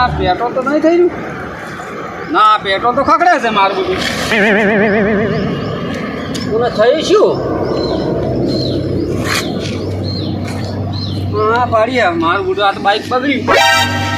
આ પેટ્રોલ તો નહીં થઈ રહ્યું. ના પેટ્રોલ તો ખકડે છે મારું બધું. કોને થયું શું? હા પાડી મારું બધું આ તો બાઈક બગડ્યું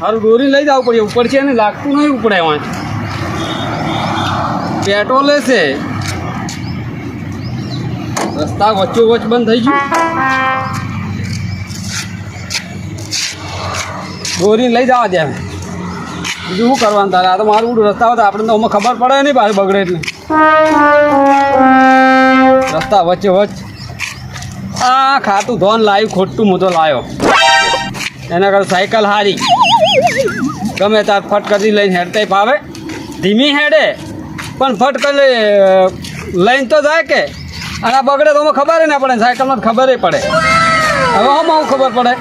હારું, દોરી લઈ જવું પડે, ઉપર છે ને, લાગતું નહીં ઉપડે વાંચ. પેટ્રોલ છે. રસ્તા વચ્ચો વચ્ચ બંધ થઈ ગયું. દોરી લઈ જવા દે બીજું શું કરવાનું તારે? આ તો મારું બધું રસ્તા હતા આપણે તો અમે ખબર પડે નહીં પાછું બગડે એટલે. રસ્તા વચ્ચે વચ્ચ. આ ખાતું ધોન લાવ્યું, ખોટું હું લાવ્યો. એના કરતા સાયકલ હારી. ગમે ત્યાં ફટકડી લઈને હેડતા ફાવે. ધીમી હેડે, પણ ફટકડી લઈને તો જાય કે. અને બગડે તો અમે ખબર ના પડે, સાયકલમાં ખબર પડે. હવે હું ખબર પડે?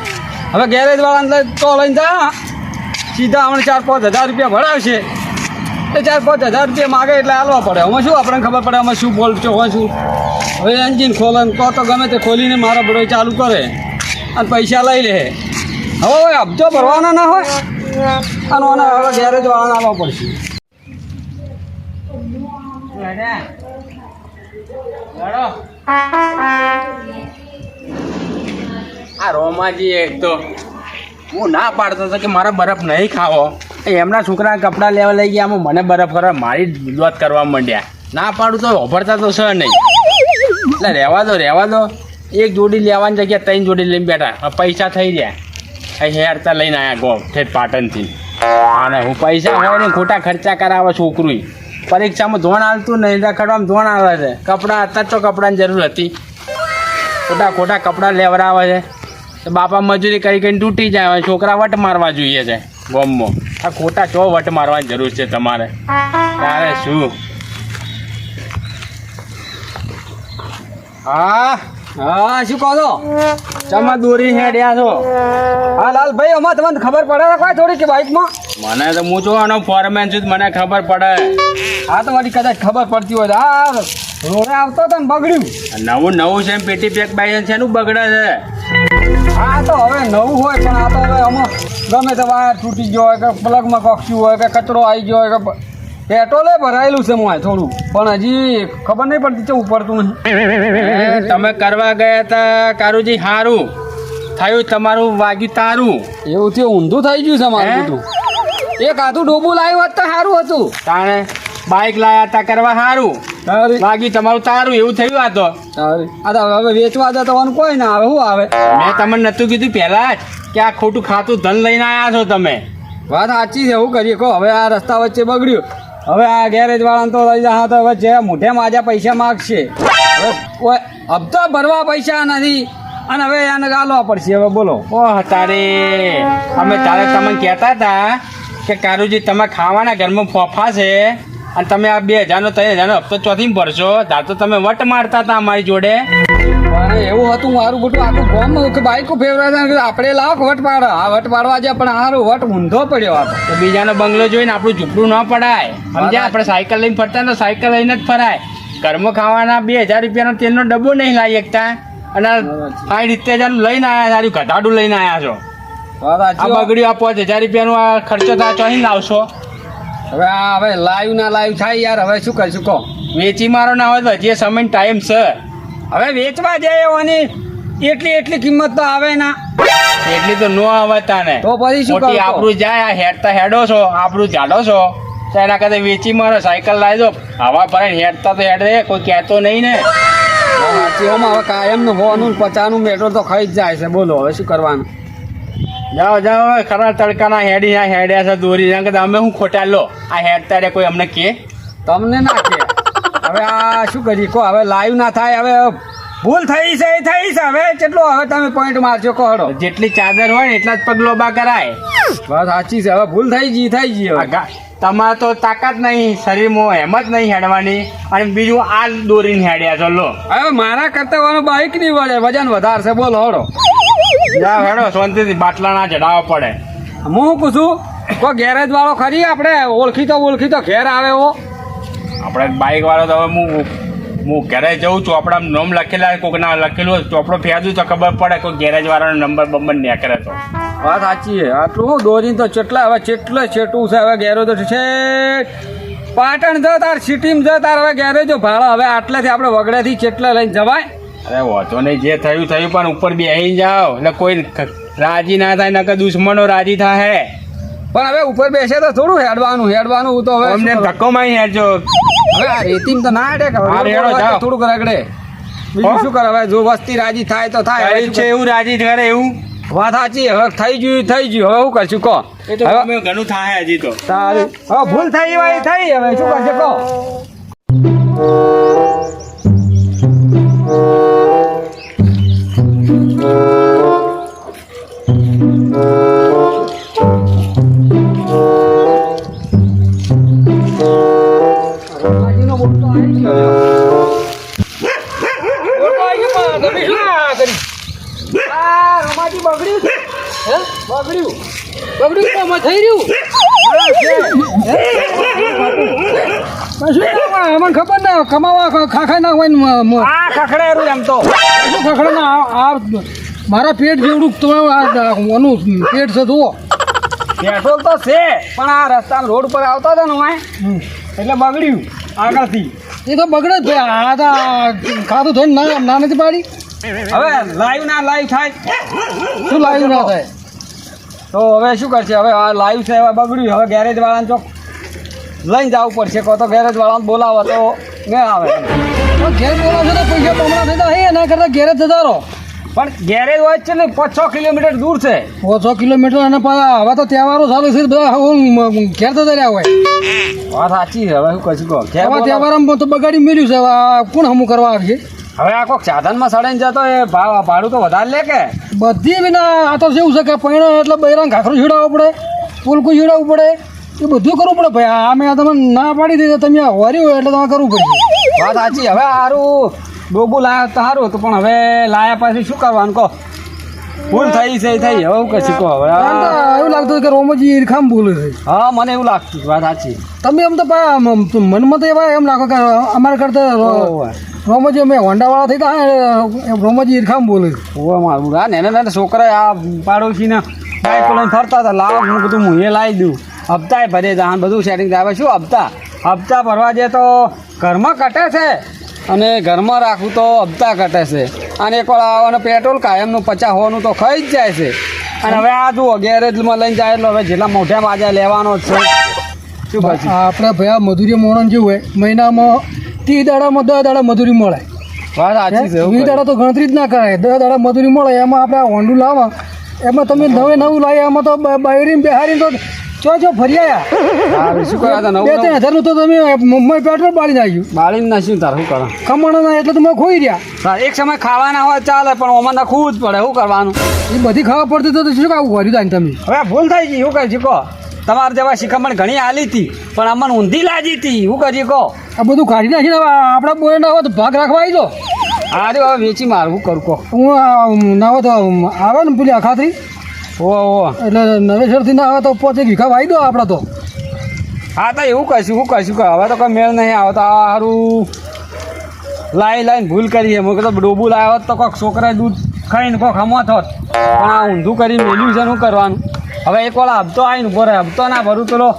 હવે ગેરેજ વાળાને તો લઈને જા. સીધા હમણાં ચાર પાંચ હજાર રૂપિયા ભરાવશે. એ ચાર પાંચ હજાર રૂપિયા માગે એટલે હાલવા પડે. અમે શું આપણને ખબર પડે? અમે શું બોલ છો હોય શું? હવે એન્જિન ખોલે તો તો ગમે તે ખોલીને મારા બડો ચાલુ કરે. અને પૈસા લઈ લે. હવે હપ્તો ભરવાના ના હોય? અને હવે ગેરેજ વાળાને આવવા પડશે. આ રોમાજી એક તો. હું ના પાડતો હતો કે મારે બરફ નહીં ખાવો. એમના છોકરા કપડાં લેવા લઈ ગયા આમાં મને બરફ કરવા મારી વાત કરવા માંડ્યા. ના પાડું તો ઓભરતા તો છે નહીં. એટલે રહેવા દો રહેવા દો. એક જોડી લેવાની જગ્યાએ ત્રણ જોડી લઈને બેઠા. પૈસા થઈ ગયા હેરતા લઈને આવ્યા ગો, ઠેઠ પાટણથી. અને હું પૈસા હોય ને ખોટા ખર્ચા કરાવે છોકરું પરીક્ષામાં ધોણ હાલતું નહીં રખડવામાં ધોણ આવે છે. કપડાં, અત્યારે તો કપડાની જરૂર હતી. ખોટા ખોટા કપડાં લેવડાવે છે. તો બાપા મજૂરી કરી કરીને તૂટી જાય છોકરા વટ મારવા જોઈએ છે, ગોમમાં. આ ખોટા ચો વટ મારવાની જરૂર છે તમારે. તારે શું? હા? હા શું કહો છો? ચમા દોરી હેડ્યા છો. હા લાલભાઈ અમારે તમને ખબર પડે છે કોઈ થોડી કે બાઇકમાં મને તો હું જો આનો ફોરમેન છું મને ખબર પડે. હા તો મારી કદાચ ખબર પડતી હોય હા રોડે આવતો તો બગડ્યું. નવું નવું છે પેટી પેક બાઈ છે એનું બગડે છે. હા તો હવે નવું હોય પણ આ તો હવે આમાં ગમે તે વાયર તૂટી ગયો હોય કે પ્લગમાં કક્ષ્યું હોય કે કચરો આવી ગયો હોય કે પેટ્રોલે ભરાયેલું છે મોય થોડું. પણ હજી ખબર નહીં પડતી છે ઉપડતું નહીં તમે કરવા ગયા હતા કારુજી હારું. થયું તમારું વાગ્યું તારું. એવું થયું ઊંધું થઈ ગયું છે મારું? બધું. એક આધું ડોબું લાવ્યું હોત તો સારું હતું. તાણે બાઇક લાયા હતા કરવા સારું વાગ્યું તમારું તારું એવું થયું આ તો. આ તો હવે વેચવા જવાનું કોઈ ના આવે શું આવે? મેં તમને નતું કીધું પહેલા જ કે આ ખોટું ખાતું ધન લઈને આવ્યા છો તમે. વાત સાચી છે શું કરીએ. કહો હવે આ રસ્તા વચ્ચે બગડ્યું. હવે આ ગેરેજ વાળાને તો લઈ જા તો હવે જે મોઢે માજા પૈસા માગશે કોઈ હપ્તો ભરવા પૈસા નથી. અને હવે એને ગાલવા પડશે. હવે બોલો. ઓહ, તારે. અમે તારે તમે કહેતા હતા કે કારુજી, તમે ખાવાના ઘરમાં ફોફા છે અને તમે આ બે હજારનો, ત્રણ હજારનો હપ્તો ચોથી ભરશો. તાર તો તમે વટ મારતા હતા અમારી જોડે. એવું હતું મારું બધું આખું ગોમ કે બાઈકો ફેવરા આપણે લાવો વટ પાડો આ વટ પાડવા જાય પણ હારું વટ ઊંધો પડ્યો આપણે તો. બીજાનો બંગલો જોઈને આપણું ઝૂપડું ન પડાય. સમજ્યા? આપણે સાયકલ લઈને ફરતા ને તો સાયકલ લઈને જ ફરાય. ઘરમાં ખાવાના બે હજાર રૂપિયાનો તેલનો ડબ્બો નહીં લાવી શકતા અને સાઈઠ રીતે હજાર લઈને આવ્યા સારું ઘટાડું લઈને આવ્યા છો. આ બગડ્યું આ પાંચ હજાર રૂપિયાનો આ ખર્ચો તો આ લાવશો. હવે આ હવે લાઈવ ના લાઈવ થાય યાર હવે શું કરીશું કહો? વેચી મારો ના હોય તો હજી સમય ટાઈમ છે. હવે વેચવા જાય એવાની એટલી એટલી કિંમત તો આવે ના. એટલી તો નો આવે તાને. તો પછી શું મોટી આપણું જાય આ હેડતા હેડો છો આપણું જાડો છો. તો એના કરતા વેચી મારો સાયકલ લાવી દો હવા ભરાઈને હેડતા તો હેડે કોઈ કહેતો નહીં ને. સાચીઓમાં હવે કાયમનું હોવાનું પચાનું મેટ્રો તો ખાઈ જ જાય છે. બોલો હવે શું કરવાનું? જાઓ જાઓ હવે ખરા તડકાના હેડી આ હેડ્યા છે દોરી. કરતા અમે હું ખોટા લો આ હેડતા રે કોઈ અમને કે? તમને ના કે. હવે આ શું કરીએ? કહો હવે લાઈવ ના થાય હવે ભૂલ થઈ છે એ થઈ છે. હવે કેટલો હવે તમે પોઈન્ટ મારજો કહો જેટલી ચાદર હોય ને એટલા જ પગ લોબા કરાય. બસ સાચી છે. હવે ભૂલ થઈ ગઈ થઈ ગઈ હવે. તમારે તો તાકાત નહીં શરીરમાં હેમત નહીં હેડવાની. અને બીજું આ દોરીને હેડ્યા છો લો. હવે મારા કરતા વાનું બાઈક નહીં વળે વજન વધારે છે. બોલ હડો. જા હેડો શાંતિથી બાટલા ના ચડાવવા પડે. હું કહું છું કોઈ ગેરેજ વાળો ખરી આપણે? ઓળખી તો ઓળખી તો ઘેર આવે એવો? આપણે બાઇકવાળો તો હવે હું હું ઘરે જઉં ચોપડા નોમ લખેલા કોકના લખેલું હોય, ચોપડો ફેંદું તો ખબર પડે કોઈ ગેરેજ વાળાનો નંબર બંબર નીકળે તો. વાત સાચી છે. આટલું હું દોરીને તો ચેટલા હવે ચેટલો છેટું છે હવે ગેરેજ તો છે પાટણ જો તાર સિટીમાં જો તાર હવે ગેરેજો ભાડો. હવે આટલાથી આપણે વગડેથી ચેટલા લઈને જવાય? અરે વાંધો નહીં જે થયું થયું પણ ઉપર બેસી જાઓ. એટલે કોઈ રાજી ના થાય નકર દુશ્મનો રાજી થાય પણ હવે ઉપર બેસે તો થોડું હેડવાનું હેડવાનું તો હવે અમને? ધક્કો મારી હેડજો. હવે આ રેતીમાં તો ના હેડે હા. થોડુંક રગડે બીજું શું કરે હવે? જો વસ્તી રાજી થાય તો થાય છે એવું રાજી કરે એવું? વાત સાચી હવે થઈ ગયું થઈ ગયું. હવે શું કરશું? કહો. હવે ઘણું થાય હજી તો. સારું હવે ભૂલ થઈ હોય થઈ. હવે શું કરશે? કહો. રમાજીનો બોલતો આવી રમાજી બગડ્યું છે? બગડ્યું બગડ્યું તો થઈ રહ્યું અમને ખબર ના કમાવા ખાખા ના હોય આ ખખડેરું એમ તો શું ખખડે ના આ મારા પેટ જેવડું તો આનું પેટ છે જુઓ પેટ્રોલ તો છે, પણ આ રસ્તા રોડ પર આવતા હતા ને એટલે બગડ્યું આગળથી. એ તો બગડે જ ભાઈ. આ તો ખાતું ધોઈને ના ના નથી પાડી. હવે લાઈવ ના લાઈવ થાય. શું લાઈવ ના થાય? તો હવે શું કરશે? હવે આ લાઈવ છે હવે બગડ્યું. હવે ગેરેજ વાળાને ચોક લઈને જવું પડશે. કહો તો ગેરેજ વાળાને બોલાવો તો ન આવે. ઘેર બોલાવશો તો પૈસા બમણા થતા હે એના કરતાં ઘેરે થતા જતા રહો. પણ ગેરેજ હોય છે ને પાંચ છ કિલોમીટર દૂર છે. પાંચ છ કિલોમીટર અને હવે તો તહેવારો ચાલુ છે બધા હું ઘેર તો રહ્યા હોય. વાત સાચી છે હવે શું કશું કહો. હવે તહેવારમાં તો બગાડી મેળ્યું છે હવે કોણ હમું કરવા આવીએ હવે આ કોઈક સાધનમાં સડાઈને જતો એ ભાવ ભાડું તો વધારે લે કે? બધી વિના આ તો જેવું છે કે પૈણો એટલે બૈરાંગ ઘાખરું છીડાવવું પડે પુલકું છીડાવવું પડે એ બધું કરવું પડે ભાઈ. આ મેં તમે ના પાડી દીધી તમે વર્યું એટલે તમારે કરવું પડે વાત સાચી હવે સારું ડોબું લાયા તો સારું હતું પણ હવે લાયા પછી શું કરવાનું કહો? ભૂલ થઈ છે થઈ હવે હું કશું કહો હવે? એવું લાગતું કે રોમજી ઈરખામ ભૂલ હા મને એવું લાગતું વાત સાચી. તમે એમ તો મનમાં તો એવા એમ લાગો કે અમારા કરતા રોમજી અમે હોન્ડાવાળા થઈ ગયા રોમજી ઈરખામ બોલે ઓ મારું હા ને નાના છોકરા આ પાડોશીને બાઈક લઈને ફરતા હતા લાવ હું બધું હું એ લાવી દઉં. હપ્તાય ભરે જાય બધું સેટિંગ થાય. શું હપ્તા? હપ્તા ભરવા જાય તો ઘરમાં કટે છે. અને ઘરમાં રાખવું તો હપ્તા કટે છે. અને એકવાર આવવાનું પેટ્રોલ કાયમનું પચાસ હોવાનું તો ખાઈ જ જાય છે. અને હવે આ જુઓ ગેરેજમાં લઈને જાય એટલે હવે જેટલા મોઢા માજા લેવાનો જ છે. શું પછી આપણે ભાઈ આ મજૂરી મોણન જેવું હોય મહિનામાં ત્રીસ દાડામાં દસ દાડા મજૂરી મળે. વાત સાચી છે વીસ દાડા તો ગણતરી જ ના કરાય. દસ દાડા મજૂરી મળે એમાં આપણે આ હોન્ડું લાવવા. એમાં તમે નવે નવું લાવીએ એમાં તો બાયરીને બેહારીને તો ચો ચો ફરી આયા. હા, શું કરવા બે નવું? ત્રણ તો તમે મુંબઈ પેટ્રોલ બાળી નાખ્યું. બાળીને ના શું તાર શું કરો? ખમણના એટલે તમે ખોઈ રહ્યા. એક સમય ખાવાના હોય ચાલે પણ ઓમાં નખવું જ પડે શું કરવાનું? એ બધી ખાવા પડતી તો શું કાવું કર્યું તાને તમે? હવે ભૂલ થઈ ગઈ શું કહો? તમારે જેવા શિખામણ ઘણી હાલી હતી પણ અમને ઊંધી લાજી હતી શું કરી કહો? આ બધું કાઢી નાખીને ને આપણા બોય ના હોય તો ભાગ રાખવા આવી દો હા રે હવે વેચી માર કરું કહો? હું ના હોય તો આવે ને પેલી અખાત્રી. ઓ ઓ એટલે નવેસરથી ના આવે તો પોચે વીઘા વાઈ દો આપણે તો. હા તો એવું કહીશું શું કહીશું કે હવે તો કોઈ મેળ નહીં આવે. તો આ સારું લાઈ લાઈને ભૂલ કરી છે. મેં તો ડોબું લાવ્યો હોત તો કોઈક છોકરા દૂધ ખાઈને કોઈક હમત હોત. પણ આ ઊંધું કરી મેલ્યું છે શું કરવાનું? હવે એક વાળા હપ્તો આવીને ઊભો રહે હપ્તો ના ભરું પેલો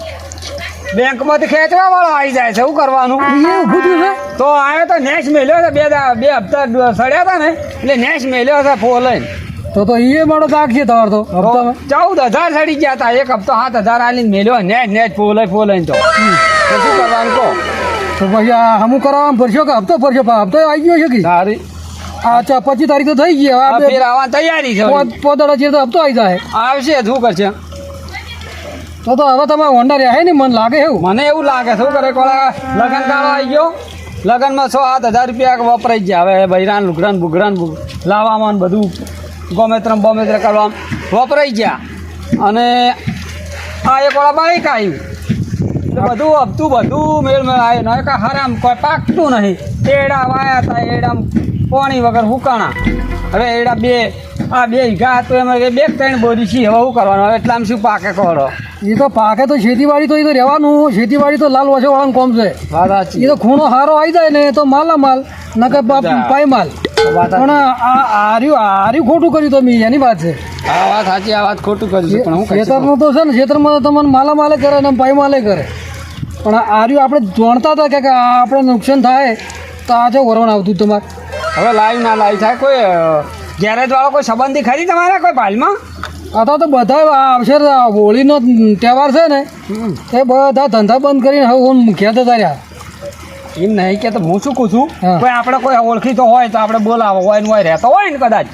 બેંકમાંથી ખેંચવા વાળો આવી જાય છે. શું કરવાનું? છે? તો આવ્યો તો નેક્સ્ટ મેલ્યો છે. બે બે હપ્તા સડ્યા હતા ને. એટલે નેક્સ્ટ મેલ્યો છે ફો લઈને. તો તો એ મારો તાક છે તમારો તો. ચૌદ હજાર ચડી ગયા હતા એક હપ્તો સાત હજાર આલીને મેલ્યો. ને ને ફોલે ફોલે તો. શું કરવાનું કહો? તો પછી હમું કરાવવા ભરશો કે હપ્તો ભરશો હપ્તો આવી ગયો છે કે? સારી અચ્છા પચીસ તારીખ તો થઈ ગઈ. હવે ફેર આવવાની તૈયારી છે પોદાડા છે તો હપ્તો આવી જાય. આવશે શું કરશે? તો તો હવે તમારે હોન્ડા રહે ને? મને લાગે એવું. મને એવું લાગે શું કરે કોળા? લગન ગાળો આવી ગયો. લગનમાં છ સાત હજાર રૂપિયા વપરાઈ ગયા. હવે બૈરાન લુગડાન બુગડાન બુગ લાવવામાં બધું. ગોમેત્રમ બોમેત્ર કરવામાં વપરાઈ ગયા. અને આ એક વાળા બાઈક આવ્યું બધું હપ્તું બધું મેળ મેળ આવ્યું નહીં કાંઈ હરામ કોઈ પાકતું નહીં. એડા વાયા હતા એડા પાણી વગર હુકાણા. હવે એડા બે આ બે ઘા તો એમાં બે ત્રણ બોરી છે. હવે શું કરવાનું? હવે એટલામાં શું પાકે કરો એ તો પાકે તો ખેતીવાડી તો એ તો રહેવાનું. ખેતીવાડી તો લાલ વાળાનું કોમ છે. એ તો ખૂણો હારો આવી જાય ને એ તો માલા માલ નકર. પાય માલ પણ આ આર્યું આર્યું ખોટું કર્યું તમે એની વાત છે. આ વાત સાચી આ વાત ખોટું કર્યું પણ હું ખેતરનું તો છે ને ખેતરમાં તો તમને માલા માલે કરે ને પાય માલે કરે. પણ આ આર્યું આપણે જાણતા હતા કે આપણે નુકસાન થાય તો આ છે વરણ આવતું તમારે. હવે લાઈવ ના લાઈવ થાય કોઈ ગેરેજ વાળો કોઈ સંબંધી ખરી તમારા કોઈ પાલમાં? અથવા તો બધા આવશે હોળીનો તહેવાર છે ને એ બધા ધંધા બંધ કરીને હવે હું ઘેર જતા રહ્યા એમ નહીં કે તો હું શું કહું છું. કોઈ આપણે કોઈ ઓળખીતો હોય તો આપણે બોલાવો હોય હોય રહેતો હોય ને કદાચ.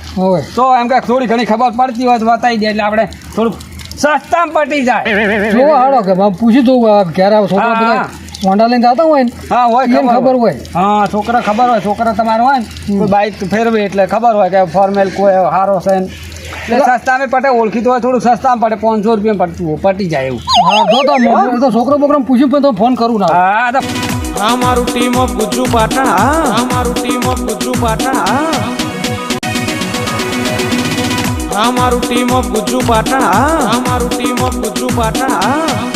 તો એમ કે થોડી ઘણી ખબર પડતી હોય તો બતાવી દે એટલે આપણે થોડુંક સસ્તામાં પટી જાય. જો હાડો કે પૂછી દઉં ક્યારે આવો છોકરા બધા હોન્ડા લઈને જતા હોય ને હા હોય કેમ ખબર હોય. હા છોકરા ખબર હોય છોકરા તમારો હોય ને કોઈ બાઈક ફેરવે એટલે ખબર હોય કે ફોર્મેલ કોઈ સારો છે ને. એટલે સસ્તામાં પટે ઓળખીતો હોય થોડું સસ્તામાં પડે પાંચસો રૂપિયા પડતું પટી જાય એવું. હા તો મો- છોકરો બોકરાને પૂછ્યું પણ તો ફોન કરું ના. હા આ મારું ટીમ ઓફ ગુજ્જુ પાટણ આ મારું ટીમ ઓફ ગુજ્જુ પાટણ આ આ મારું ટીમ ઓફ ગુજ્જુ પાટણ આ ટીમ ઓફ ગુજ્જુ પાટણ